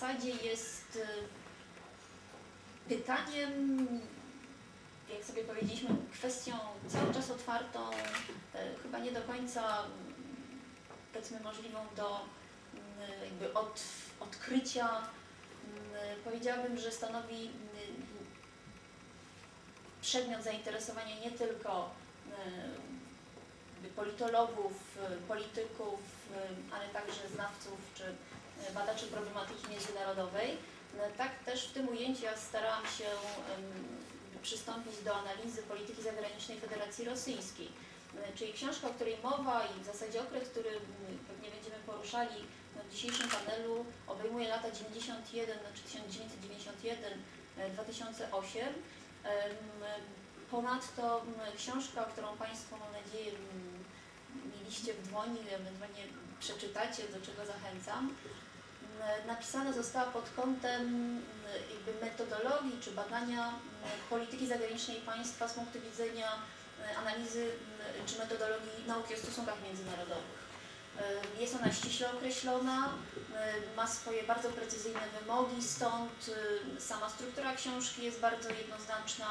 zasadzie jest y, pytaniem, jak sobie powiedzieliśmy, kwestią cały czas otwartą, y, chyba nie do końca powiedzmy możliwą do mm, jakby od, odkrycia. Powiedziałabym, że stanowi przedmiot zainteresowania nie tylko y, politologów, y, polityków, y, ale także znawców czy y, badaczy problematyki międzynarodowej. No, Tak też w tym ujęciu ja starałam się przystąpić do analizy polityki zagranicznej Federacji Rosyjskiej. Y, Czyli książka, o której mowa i w zasadzie okres, który pewnie będziemy poruszali w dzisiejszym panelu, obejmuje lata 91, znaczy 1991-2008. Ponadto książka, którą Państwo, mam nadzieję, dłoni, ewentualnie przeczytacie, do czego zachęcam, mm, napisana została pod kątem mm, jakby metodologii czy badania mm, polityki zagranicznej państwa z punktu widzenia analizy czy metodologii nauki o stosunkach międzynarodowych. E, Jest ona ściśle określona, e, ma swoje bardzo precyzyjne wymogi, stąd e, sama struktura książki jest bardzo jednoznaczna.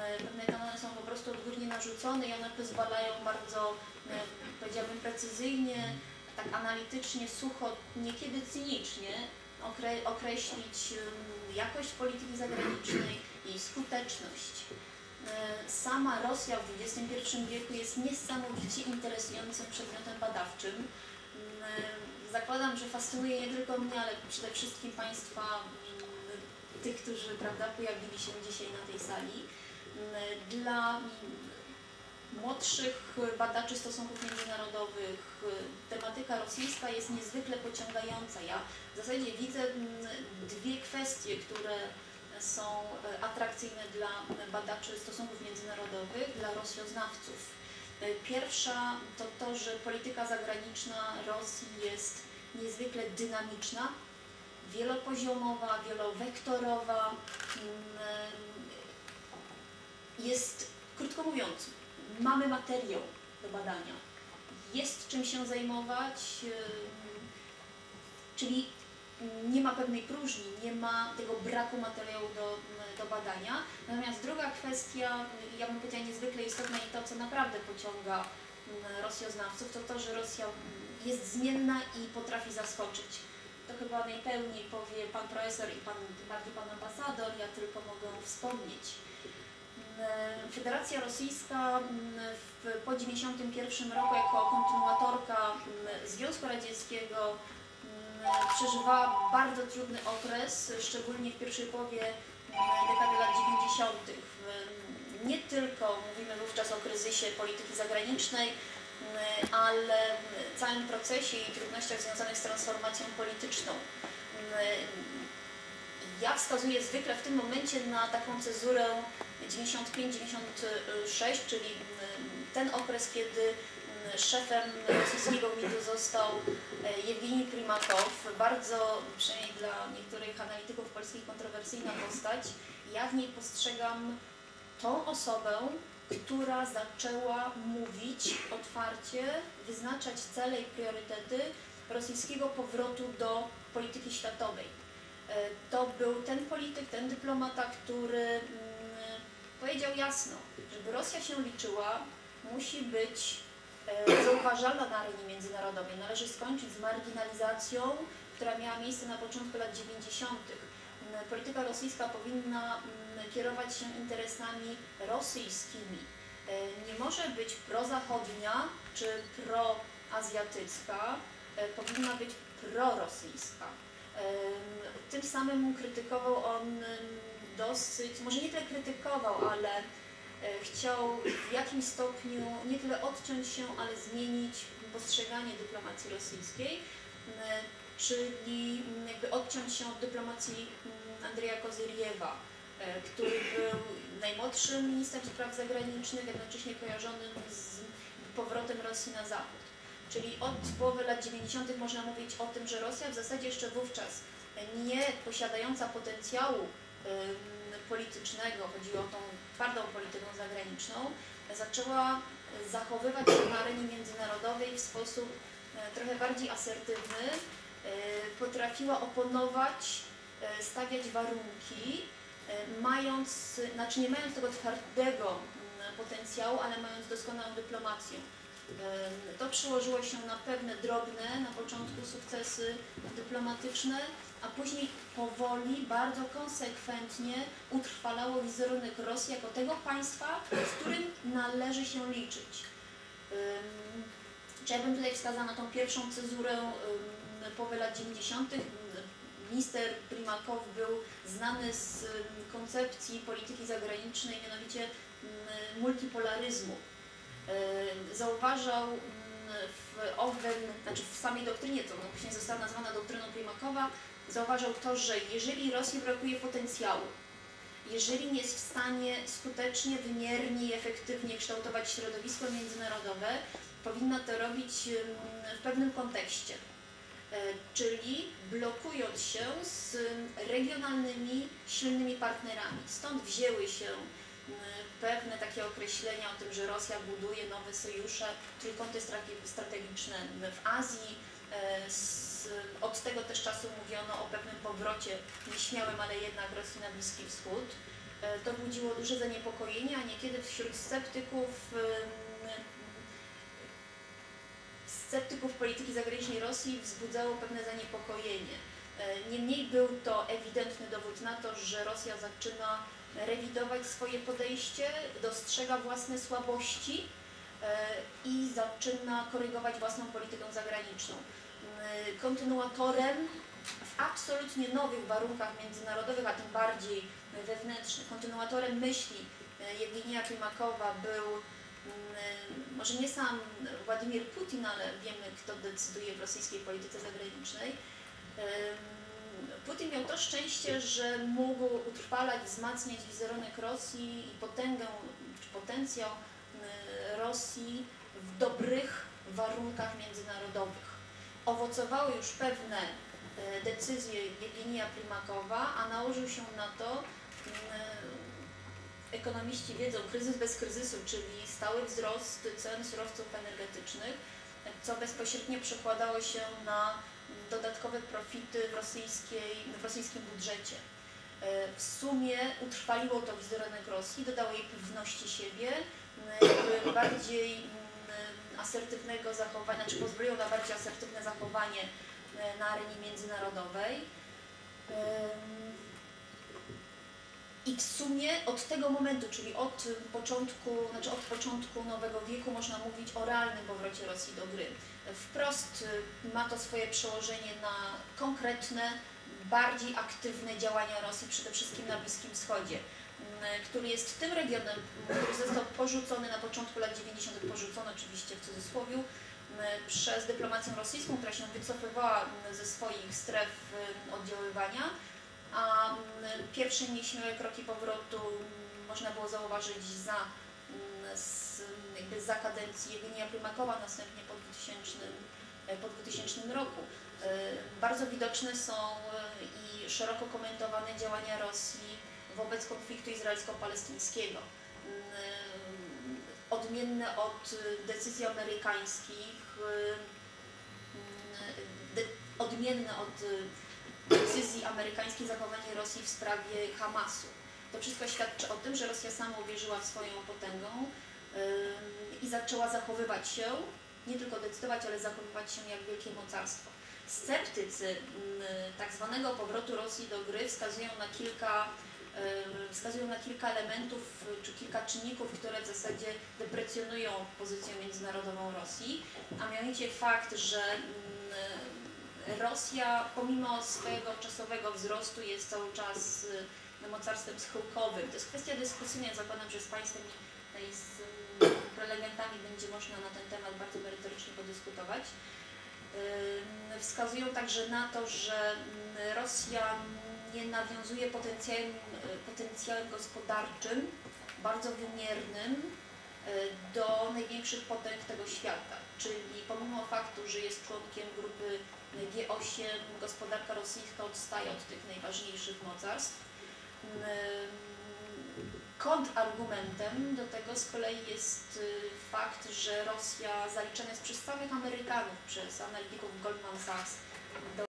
E, Pewne kanony są po prostu odgórnie narzucone i one pozwalają bardzo, e, powiedziałabym, precyzyjnie, tak analitycznie, sucho, niekiedy cynicznie okre określić jakość polityki zagranicznej, jej skuteczność. E, Sama Rosja w XXI wieku jest niesamowicie interesującym przedmiotem badawczym. Zakładam, że fascynuje nie tylko mnie, ale przede wszystkim Państwa, tych, którzy prawda, pojawili się dzisiaj na tej sali. Mm, Dla mm, młodszych badaczy stosunków międzynarodowych y, tematyka rosyjska jest niezwykle pociągająca. Ja w zasadzie widzę mm, dwie kwestie, które są y, atrakcyjne dla badaczy stosunków międzynarodowych, dla rosjoznawców. Y, Pierwsza to to, że polityka zagraniczna Rosji jest niezwykle dynamiczna, wielopoziomowa, wielowektorowa. Jest, krótko mówiąc, mamy materiał do badania, jest czym się zajmować, ym, czyli nie ma pewnej próżni, nie ma tego braku materiału do, do badania. Natomiast druga kwestia, ja bym powiedziała niezwykle istotna i to, co naprawdę pociąga ym, rosjoznawców, to to, że Rosja jest zmienna i potrafi zaskoczyć. To chyba najpełniej powie pan profesor i pan, bardziej pan ambasador, ja tylko mogę wspomnieć. Mm, Federacja Rosyjska mm, w, po 1991 roku jako kontynuatorka mm, Związku Radzieckiego mm, przeżywała bardzo trudny okres, szczególnie w pierwszej połowie dekady lat 90. W- Nie tylko mówimy wówczas o kryzysie polityki zagranicznej, ale całym procesie i trudnościach związanych z transformacją polityczną. Ja wskazuję zwykle w tym momencie na taką cezurę 95-96, czyli mm, ten okres, kiedy mm, szefem rosyjskiego MIT-u został e, Jewgeni Primakow, bardzo, przynajmniej dla niektórych analityków polskich, kontrowersyjna postać. Ja w niej postrzegam tą osobę, która zaczęła mówić otwarcie, wyznaczać cele i priorytety rosyjskiego powrotu do polityki światowej. E, To był ten polityk, ten dyplomata, który mm, powiedział jasno, żeby Rosja się liczyła, musi być e, zauważalna na arenie międzynarodowej. Należy skończyć z marginalizacją, która miała miejsce na początku lat 90. Mm, Polityka rosyjska powinna mm, kierować się interesami rosyjskimi. E, Nie może być prozachodnia czy proazjatycka, e, powinna być prorosyjska. Em, Tym samym krytykował on em, dosyć, może nie tyle krytykował, ale e, chciał w jakimś stopniu nie tyle odciąć się, ale zmienić postrzeganie dyplomacji rosyjskiej, czyli jakby odciąć się od dyplomacji Andrzeja Kozyriewa, e, który był najmłodszym ministrem spraw zagranicznych, jednocześnie kojarzonym z powrotem Rosji na zachód. Czyli od połowy lat 90. można mówić o tym, że Rosja w zasadzie jeszcze wówczas nie posiadająca potencjału politycznego, chodziło o tą twardą polityką zagraniczną, zaczęła zachowywać się na arenie międzynarodowej w sposób e, trochę bardziej asertywny, e, potrafiła oponować, stawiać warunki, mając, znaczy nie mając tego twardego mm, potencjału, ale mając doskonałą dyplomację. To przełożyło się na pewne drobne, na początku sukcesy dyplomatyczne, a później powoli, bardzo konsekwentnie utrwalało wizerunek Rosji jako tego państwa, z którym należy się liczyć. Czy ja bym tutaj wskazała na tą pierwszą cezurę połowy lat 90. Minister Primakow był znany z koncepcji polityki zagranicznej, mianowicie multipolaryzmu. Zauważał w owym, znaczy w samej doktrynie, to no, później została nazwana doktryną Primakowa, zauważał to, że jeżeli Rosji brakuje potencjału, jeżeli nie jest w stanie skutecznie, wymiernie i efektywnie kształtować środowisko międzynarodowe, powinna to robić w pewnym kontekście. E, Czyli blokując się z ym, regionalnymi, silnymi partnerami. Stąd wzięły się pewne takie określenia o tym, że Rosja buduje nowe sojusze, trójkąty strate- strategiczne w Azji. Z- Od tego też czasu mówiono o pewnym powrocie, nieśmiałym, ale jednak Rosji na Bliski Wschód. E, To budziło duże zaniepokojenie, a niekiedy wśród sceptyków ym, sceptyków polityki zagranicznej Rosji wzbudzało pewne zaniepokojenie. Niemniej był to ewidentny dowód na to, że Rosja zaczyna rewidować swoje podejście, dostrzega własne słabości i zaczyna korygować własną politykę zagraniczną. M, Kontynuatorem w absolutnie nowych warunkach międzynarodowych, a tym bardziej wewnętrznych, kontynuatorem myśli e, Jewgenija Primakowa był mm, może nie sam Władimir Putin, ale wiemy, kto decyduje w rosyjskiej polityce zagranicznej. Putin miał to szczęście, że mógł utrwalać, wzmacniać wizerunek Rosji i potęgę, czy potencjał y, Rosji w dobrych warunkach międzynarodowych. Owocowały już pewne y, decyzje Jewgenija Primakowa, a nałożył się na to y, ekonomiści wiedzą kryzys bez kryzysu, czyli stały wzrost cen surowców energetycznych, co bezpośrednio przekładało się na dodatkowe profity w, rosyjskiej, w rosyjskim budżecie. E, W sumie utrwaliło to wizerunek Rosji, dodało jej pewności siebie, jakby bardziej m, asertywnego zachowania, znaczy pozwoliło na bardziej asertywne zachowanie e, na arenie międzynarodowej. I w sumie od tego momentu, czyli od początku, znaczy od początku nowego wieku można mówić o realnym powrocie Rosji do gry. Wprost y, ma to swoje przełożenie na konkretne, bardziej aktywne działania Rosji, przede wszystkim na Bliskim Wschodzie, który jest tym regionem, który został porzucony na początku lat 90., porzucony oczywiście w cudzysłowie, przez dyplomację rosyjską, która się wycofywała ze swoich stref oddziaływania, a pierwsze nieśmiałe kroki powrotu można było zauważyć za, jakby za kadencji Jewgenia Prymakowa, następnie po 2000, e, po 2000 roku. E, Bardzo widoczne są e, i szeroko komentowane działania Rosji wobec konfliktu izraelsko-palestyńskiego. Odmienne od e, decyzji amerykańskich, e, mm, de- od decyzji amerykańskiej zachowanie Rosji w sprawie Hamasu. To wszystko świadczy o tym, że Rosja sama uwierzyła w swoją potęgę i zaczęła zachowywać się, nie tylko decydować, ale zachowywać się jak wielkie mocarstwo. Sceptycy tak zwanego powrotu Rosji do gry wskazują na kilka wskazują na kilka elementów y, czy kilka czynników, które w zasadzie deprecjonują pozycję międzynarodową Rosji, a mianowicie fakt, że ym, Rosja pomimo swojego czasowego wzrostu jest cały czas y, mocarstwem schyłkowym. To jest kwestia dyskusyjna, zakładam, że z Państwem i tutaj z ym, prelegentami będzie można na ten temat bardzo merytorycznie podyskutować. Wskazują także na to, że ym, Rosja nie nawiązuje potencjałem, y, potencjałem gospodarczym, bardzo wymiernym y, do największych potęg tego świata. Czyli pomimo faktu, że jest członkiem grupy G8, gospodarka rosyjska odstaje od tych najważniejszych mocarstw. Ym, Kontrargumentem do tego z kolei jest y, fakt, że Rosja zaliczana jest przez samych Amerykanów, przez analityków Goldman Sachs do